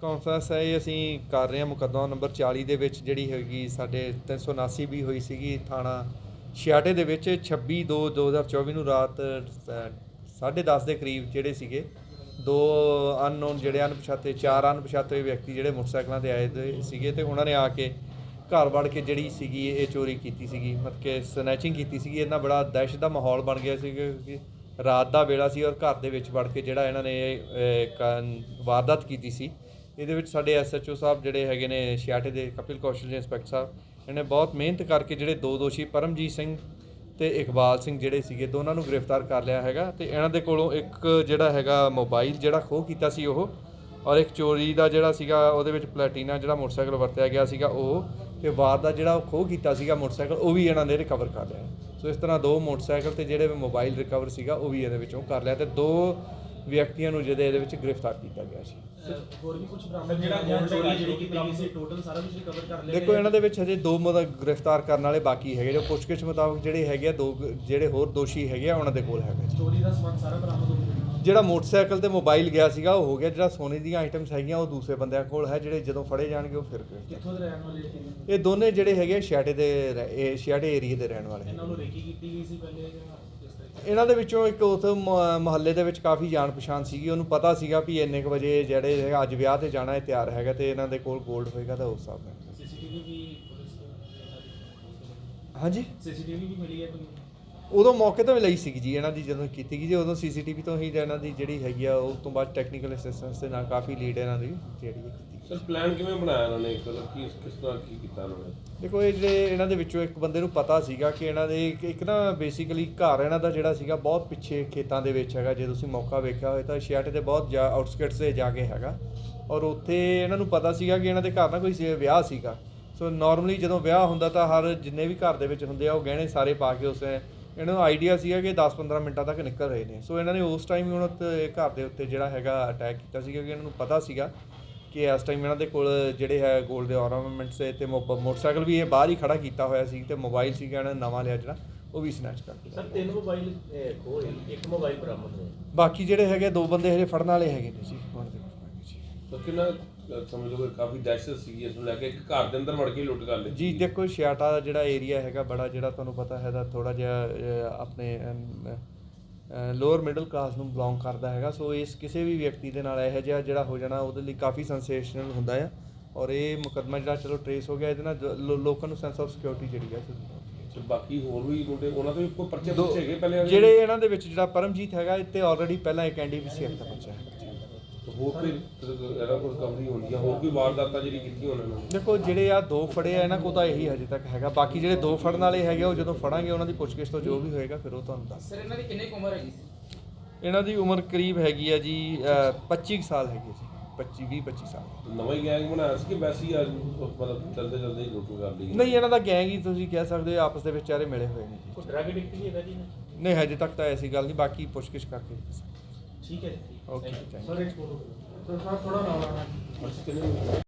Process ਹੈ ਇਹ ਅਸੀਂ ਕਰ ਰਹੇ ਹਾਂ ਮੁਕੱਦਮਾ ਨੰਬਰ 40 ਦੇ ਵਿੱਚ ਜਿਹੜੀ ਹੈਗੀ ਸਾਡੇ 379 ਵੀ ਹੋਈ ਸੀਗੀ ਥਾਣਾ ਛਿਆਟੇ ਦੇ ਵਿੱਚ 26 2 2024 ਨੂੰ ਰਾਤ 10:30 ਦੇ ਕਰੀਬ ਜਿਹੜੇ ਸੀਗੇ ਦੋ ਅਨਨੋਨ ਜਿਹੜੇ ਅਣਪਛਾਤੇ ਚਾਰ ਅਣਪਛਾਤੇ ਵਿਅਕਤੀ ਜਿਹੜੇ ਮੋਟਰਸਾਈਕਲਾਂ ਤੇ ਆਏ ਤੇ ਸੀਗੇ ਤੇ ਉਹਨਾਂ ਨੇ ਆ ਕੇ ਘਰ ਵੜ ਕੇ ਜਿਹੜੀ ਸੀਗੀ ਇਹ ਚੋਰੀ ਕੀਤੀ ਸੀਗੀ ਮਤਲਬ ਕਿ ਸਨੈਚਿੰਗ ਕੀਤੀ ਸੀਗੀ ਇਹਨਾਂ ਬੜਾ ਦਹਿਸ਼ਤ ਦਾ ਮਾਹੌਲ ਬਣ ਗਿਆ ਸੀ ਕਿਉਂਕਿ ਰਾਤ ਦਾ ਵੇਲਾ ਸੀ ਔਰ ਘਰ ਦੇ ਵਿੱਚ ਵੜ ਕੇ ਜਿਹੜਾ ਇਹਨਾਂ ਨੇ ਇਹ, ਕ- ਵਾਰਦਾਤ ਕੀਤੀ ਸੀ। ਇਹਦੇ ਵਿੱਚ ਸਾਡੇ ਐਸਐਚਓ ਸਾਹਿਬ ਜਿਹੜੇ ਹੈਗੇ ਨੇ ਛਿਆਟੇ ਦੇ ਕਪਿਲ ਕੌਸ਼ਲ ਜੀ, ਇੰਸਪੈਕਟਰ ਸਾਹਿਬ, ਇਹਨੇ ਬਹੁਤ ਮਿਹਨਤ ਕਰਕੇ ਜਿਹੜੇ ਦੋ ਦੋਸ਼ੀ ਪਰਮਜੀਤ ਸਿੰਘ ਤੇ ਇਕਬਾਲ ਸਿੰਘ ਜਿਹੜੇ ਸੀਗੇ, ਦੋਨਾਂ ਨੂੰ ਗ੍ਰਿਫਤਾਰ ਕਰ ਲਿਆ ਹੈਗਾ ਤੇ ਇਹਨਾਂ ਦੇ ਕੋਲੋਂ ਇੱਕ ਜਿਹੜਾ ਹੈਗਾ ਮੋਬਾਈਲ ਜਿਹੜਾ ਖੋਹ ਕੀਤਾ ਸੀ ਉਹ ਔਰ ਇੱਕ ਚੋਰੀ ਦਾ ਜਿਹੜਾ ਸੀਗਾ, ਉਹਦੇ ਵਿੱਚ ਪਲੈਟੀਨਾ ਜਿਹੜਾ ਮੋਟਰਸਾਈਕਲ ਵਰਤਿਆ ਗਿਆ ਸੀਗਾ ਉਹ ਤੇ ਵਾਰ ਦਾ ਜਿਹੜਾ ਉਹ ਖੋਹ ਕੀਤਾ ਸੀਗਾ ਮੋਟਰਸਾਈਕਲ, ਉਹ ਵੀ ਇਹਨਾਂ ਨੇ ਰਿਕਵਰ ਕਰ ਲਿਆ। ਸੋ ਇਸ ਤਰ੍ਹਾਂ ਦੋ ਮੋਟਰਸਾਈਕਲ ਤੇ ਜਿਹੜੇ ਮੋਬਾਈਲ ਰਿਕਵਰ ਸੀਗਾ, ਉਹ ਵੀ ਇਹਦੇ ਵਿੱਚੋਂ ਕਰ ਲਿਆ ਤੇ ਦੋ ਵਿਅਕਤੀਆਂ ਨੂੰ ਜਿਹਦੇ ਇਹਦੇ ਵਿੱਚ ਗ੍ਰਿਫਤਾਰ ਕੀਤਾ ਗਿਆ ਸੀ। ਹੋਰ ਵੀ ਕੁਝ ਬਰਾਮਦ ਜਿਹੜਾ ਗੋਲ ਚੋਰੀ ਜਿਹੜੀ ਕੀਤੀ ਗਈ ਸੀ। ਟੋਟਲ ਸਾਰਾ ਕੁਝ ਰਿਕਵਰ ਕਰ ਲਿਆ ਦੇਖੋ ਇਹਨਾਂ ਦੇ ਵਿੱਚ ਹਜੇ ਦੋ ਮਤਲਬ ਗ੍ਰਿਫਤਾਰ ਕਰਨ ਵਾਲੇ ਬਾਕੀ ਹੈਗੇ ਜੋ ਪੁੱਛਗਿੱਛ ਮੁਤਾਬਕ ਜਿਹੜੇ ਹੈਗੇ ਆ ਦੋ ਜਿਹੜੇ ਹੋਰ ਦੋਸ਼ੀ ਹੈਗੇ ਆ ਉਹਨਾਂ ਦੇ ਕੋਲ ਹੈਗਾ ਚੋਰੀ ਦਾ ਸਮਾਨ ਸਾਰਾ ਬਰਾਮਦ ਹੋ ਗਿਆ। ਜਿਹੜਾ ਮੋਟਰਸਾਈਕਲ ਤੇ ਮੋਬਾਈਲ ਗਿਆ ਸੀਗਾ ਉਹ ਹੋ ਗਿਆ। ਜਿਹੜਾ ਸੋਨੇ ਦੀਆਂ ਆਈਟਮਸ ਹੈਗੀਆਂ ਉਹ ਦੂਸਰੇ ਬੰਦਿਆਂ ਕੋਲ ਹੈ ਜਿਹੜੇ ਜਦੋਂ ਫੜੇ ਜਾਣਗੇ ਉਹ ਫਿਰ ਕਿੱਥੋਂ ਦੇ ਰਹਿਣ ਵਾਲੇ ਸੀ ਇਹ ਦੋਨੇ ਜਿਹੜੇ ਹੈਗੇ ਆ ਛਿਆਟੇ ਦੇ ਇਹ ਛਿਆਟੇ ਏਰੀਏ ਦੇ ਰਹਿਣ ਵਾਲੇ ਇਹਨਾਂ ਨੂੰ ਰੇਕੀ ਕੀਤੀ ਗਈ ਸੀ ਪਹਿਲੇ ਇਹਨਾਂ ਦੇ ਵਿੱਚੋਂ ਇੱਕ ਉਸ ਮੁਹੱਲੇ ਦੇ ਵਿੱਚ ਕਾਫੀ ਜਾਣ ਪਛਾਣ ਸੀਗੀ। ਉਹਨੂੰ ਪਤਾ ਸੀਗਾ ਵੀ ਇੰਨੇ ਕੁ ਵਜੇ ਜਿਹੜੇ ਹੈਗਾ ਅੱਜ ਵਿਆਹ ਤੇ ਜਾਣਾ ਹੈ ਤਿਆਰ ਹੈਗਾ ਤੇ ਇਹਨਾਂ ਦੇ ਕੋਲ 골ਡ ਹੋਏਗਾ ਤਾਂ ਉਸ ਹਿਸਾਬ ਨਾਲ। ਹਾਂਜੀ? ਸੀਸੀਟੀਵੀ ਵੀ ਮਿਲੀ ਹੈ ਕੋਈ ਉਦੋਂ ਮੌਕੇ ਤੋਂ ਵੀ ਲਈ ਸੀਗੀ ਜੀ ਇਹਨਾਂ ਦੀ ਜਦੋਂ ਕੀਤੀ ਗਈ ਜੀ ਉਦੋਂ ਸੀਸੀਟੀਵੀ ਤੋਂ ਹੀ ਇਹਨਾਂ ਦੀ ਜਿਹੜੀ ਹੈਗੀ ਆ ਉਸ ਤੋਂ ਬਾਅਦ ਟੈਕਨੀਕਲ ਅਸਿਸਟੈਂਸ ਦੇ ਨਾਲ ਕਾਫੀ ਲੀਡ ਇਹਨਾਂ ਦੀ ਜਿਹੜੀ ਕੀਤੀ ਸਰ ਪਲਾਨ ਕਿਵੇਂ ਬਣਾਇਆ ਇਹਨਾਂ ਨੇ? ਮਤਲਬ ਕੀ ਕਿਸ ਤਰ੍ਹਾਂ ਕੀ ਕੀਤਾ ਇਹਨਾਂ ਨੇ? ਦੇਖੋ, ਇਹ ਜਿਹੜੇ ਇਹਨਾਂ ਦੇ ਵਿੱਚੋਂ ਇੱਕ ਬੰਦੇ ਨੂੰ ਪਤਾ ਸੀਗਾ ਕਿ ਇਹਨਾਂ ਦੇ ਇੱਕ- ਇੱਕ ਨਾ ਬੇਸਿਕਲੀ ਘਰ ਇਹਨਾਂ ਦਾ ਜਿਹੜਾ ਸੀਗਾ ਬਹੁਤ ਪਿੱਛੇ ਖੇਤਾਂ ਦੇ ਵਿੱਚ ਹੈਗਾ। ਜੇ ਤੁਸੀਂ ਮੌਕਾ ਵੇਖਿਆ ਹੋਵੇ ਤਾਂ ਛਿਆਟੇ ਦੇ ਬਹੁਤ ਆਊਟਸਕਟਸ ਤੇ ਜਾ ਕੇ ਹੈਗਾ। ਔਰ ਉੱਥੇ ਇਹਨਾਂ ਨੂੰ ਪਤਾ ਸੀਗਾ ਕਿ ਇਹਨਾਂ ਦੇ ਘਰ ਨਾ ਕੋਈ ਸੀ- ਵਿਆਹ ਸੀਗਾ। ਸੋ ਨਾਰਮਲੀ ਜਦੋਂ ਵਿਆਹ ਹੁੰਦਾ ਤਾਂ ਹਰ ਜਿੰਨੇ ਵੀ ਘਰ ਦੇ ਵਿੱਚ ਹੁੰਦੇ ਆ, ਉਹ ਗਹਿਣੇ ਸਾਰੇ ਪਾ ਕੇ ਉਸੇ ਇਹਨਾਂ ਨੂੰ ਆਈਡੀਆ ਸੀਗਾ ਕਿ 10-15 ਮਿੰਟਾਂ ਤੱਕ ਨਿਕਲ ਰਹੇ ਨੇ। ਸੋ ਇਹਨਾਂ ਨੇ ਉਸ ਟਾਈਮ ਹੀ ਉਹਨਾਂ ਉੱਤੇ ਘਰ ਦੇ ਉੱਤੇ ਜਿਹੜਾ ਹੈਗਾ ਅਟੈਕ ਕੀਤਾ ਸੀਗਾ ਕਿ ਇਹਨਾਂ ਨੂੰ ਪਤਾ ਸੀਗਾ ਕਿ ਇਸ ਟਾਈਮ ਇਹਨਾਂ ਦੇ ਕੋਲ ਜਿਹੜੇ ਹੈ 골ਡ ਦੇ ਆਰਨਾਮੈਂਟਸ ਤੇ ਮੋਟਰਸਾਈਕਲ ਵੀ ਇਹ ਬਾਹਰ ਹੀ ਖੜਾ ਕੀਤਾ ਹੋਇਆ ਸੀ ਤੇ ਮੋਬਾਈਲ ਸੀਗਾ ਇਹਨਾਂ ਨੇ ਨਵਾਂ ਲਿਆ ਜਿਹੜਾ ਉਹ ਵੀ ਸਨੈਚ ਕਰ ਲਿਆ ਸਰ ਤਿੰਨ ਮੋਬਾਈਲ ਖੋਏ ਇੱਕ ਮੋਬਾਈਲ ਬਰਾਮਦ ਹੋਇਆ। ਬਾਕੀ ਜਿਹੜੇ ਹੈਗੇ ਦੋ ਬੰਦੇ ਹਜੇ ਫੜਨ ਵਾਲੇ ਹੈਗੇ ਨੇ ਜੀ। ਤਾਂ ਕਿੰਨਾ ਅਹ, ਸਮਝ ਲਓ ਕਿ ਕਾਫੀ ਦਹਿਸ਼ਤ ਸੀਗੀ ਇਸ ਨੂੰ ਲੈ ਕੇ ਇੱਕ ਘਰ ਦੇ ਅੰਦਰ ਵੜ ਕੇ ਹੀ ਲੁੱਟ ਕਰ ਲਈ। ਜੀ ਦੇਖੋ ਛਿਆਟਾ ਦਾ ਜਿਹੜਾ ਏਰੀਆ ਹੈਗਾ ਬੜਾ ਜਿਹੜਾ ਤੁਹਾਨੂੰ ਪਤਾ ਹੈ ਦਾ ਥੋੜਾ ਜਿਹਾ ਆਪਣੇ ਲੋਅਰ ਮਿਡਲ ਕਲਾਸ ਨੂੰ ਬਿਲੋਂਗ ਕਰਦਾ ਹੈਗਾ ਸੋ ਇਸ ਕਿਸੇ ਵੀ ਵਿਅਕਤੀ ਦੇ ਨਾਲ ਇਹੋ ਜਿਹਾ ਜਿਹੜਾ ਹੋ ਜਾਣਾ ਉਹਦੇ ਲਈ ਕਾਫੀ ਸੈਂਸੇਸ਼ਨਲ ਹੁੰਦਾ ਆ। ਔਰ ਇਹ ਮੁਕੱਦਮਾ ਜਿਹੜਾ ਚਲੋ ਟਰੇਸ ਹੋ ਗਿਆ ਇਹਦੇ ਨਾਲ ਲੋਕਾਂ ਨੂੰ ਸੈਂਸ ਆਫ ਸਿਕਿਉਰਿਟੀ ਜਿਹੜੀ ਹੈ ਤੇ ਬਾਕੀ ਹੋਰ ਵੀ ਮੁੰਡੇ ਉਹਨਾਂ ਤੋਂ ਵੀ ਕੋਈ ਪਰਚੇ ਦੋ- ਪੁੱਛੇ ਗਏ ਪਹਿਲੇ ਜਿਹੜੇ ਇਹਨਾਂ ਦੇ ਵਿੱਚ ਜਿਹੜਾ ਪਰਮਜੀਤ ਹੈਗਾ ਇੱਥੇ ਆਲਰੇਡੀ ਪਹਿਲਾਂ ਇੱਕ ਐਨਡੀਪੀਸੀ ਐਕਟ ਦਾ ਬੱਚਾ ਹੈ। ਤੇ ਹੋਰ ਕੋਈ ਇਹਦਾ ਕੋਈ ਕਮਰੀ ਹੁੰਦੀ ਆ ਹੋਰ ਕੋਈ ਵਾਰਦਾਤਾਂ ਜਿਹੜੀ ਕੀਤੀ ਉਹਨਾਂ ਨੇ। ਦੇਖੋ ਜਿਹੜੇ ਆ ਦੋ ਫੜੇ ਆ ਇਹਨਾਂ ਕੋਲ ਤਾਂ ਇਹੀ ਹਜੇ ਤੱਕ ਹੈਗਾ। ਬਾਕੀ ਜਿਹੜੇ ਦੋ ਫੜਨ ਵਾਲੇ ਹੈਗੇ ਉਹ ਜਦੋਂ ਫੜਾਂਗੇ ਉਹਨਾਂ ਦੀ ਪੁੱਛਗਿੱਛ ਤੋਂ ਜੋ ਵੀ ਹੋਏਗਾ ਫਿਰ ਉਹ ਤੁਹਾਨੂੰ ਦੱਸ ਸਰ ਇਹਨਾਂ ਦੀ ਕਿੰਨੀ ਕੁ ਉਮਰ ਹੈਗੀ ਸੀ? ਇਹਨਾਂ ਦੀ ਉਮਰ ਕਰੀਬ ਹੈਗੀ ਆ ਜੀ ਅਹ, 25 ਕੁ ਸਾਲ ਹੈਗੀ ਜੀ। 25 20 25 ਸਾਲ। ਨਵਾਂ ਹੀ ਗੈਂਗ ਬਣਾਇਆ ਸੀ ਕਿ ਵੈਸੇ ਹੀ ਅੱਜ ਮਤਲਬ ਚਲਦੇ ਚਲਦੇ ਹੀ ਲੁੱਟ ਕਰ ਲਈ ਨਹੀਂ ਇਹਨਾਂ ਦਾ ਗੈਂਗ ਹੀ ਤੁਸੀਂ ਕਹਿ ਸਕਦੇ ਹੋ ਆਪਸ ਦੇ ਵਿੱਚ ਚਾਰੇ ਮਿਲੇ ਹੋਏ ਨੇ ਜੀ। ਕੋਈ ਡਰਗ ਐਡਿਕਟ ਵੀ ਹੈਗਾ ਜੀ ਨਹੀਂ ਹਜੇ ਤੱਕ ਤਾਂ ਐਸੀ ਗੱਲ ਨਹੀਂ ਬਾਕੀ ਪੁੱਛਗਿੱਛ ਕਰਕੇ ਠੀਕ ਹੈ ਜੀ। ਓਕੇ ਥੈਂਕ ਯੂ ਸਰ ਇੱਕ ਫੋਟੋ ਸਰ ਥੋੜਾ ਨਾਲ ਆਣਾ